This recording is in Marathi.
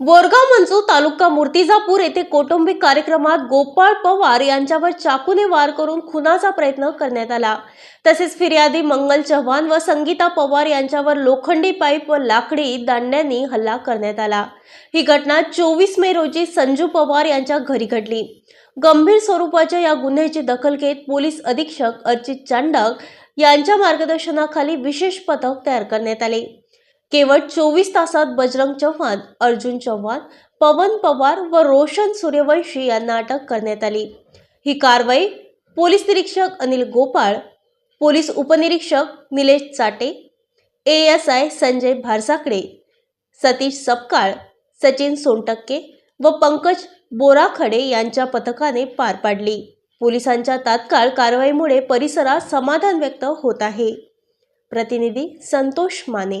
बोरगाव मंजू तालुका मूर्तिजापूर येथे कौटुंबिक कार्यक्रमात गोपाळ पवार यांच्यावर चाकूने वार करून खुनाचा प्रयत्न करण्यात आला. तसेच फिर्यादी मंगल चव्हाण व संगीता पवार यांच्यावर लोखंडी पाईप व लाकडी दांड्यांनी हल्ला करण्यात आला. ही घटना चोवीस मे रोजी संजू पवार यांच्या घरी घडली. गंभीर स्वरूपाच्या या गुन्ह्याची दखल घेत पोलीस अधीक्षक अर्चित चांडक यांच्या मार्गदर्शनाखाली विशेष पथक तयार करण्यात आले. केवळ चोवीस तासात बजरंग चव्हाण अर्जुन चव्हाण पवन पवार व रोशन सूर्यवंशी यांना अटक करण्यात आली. ही कारवाई पोलीस निरीक्षक अनिल गोपाळ पोलीस उपनिरीक्षक Nilesh Chate A S I Sanjay Bharsakade Satish Sapkal Sachin Sontakke व पंकज बोराखडे यांच्या पथकाने पार पाडली. पोलिसांच्या तात्काळ कारवाईमुळे परिसरात समाधान व्यक्त होत आहे. प्रतिनिधी संतोष माने.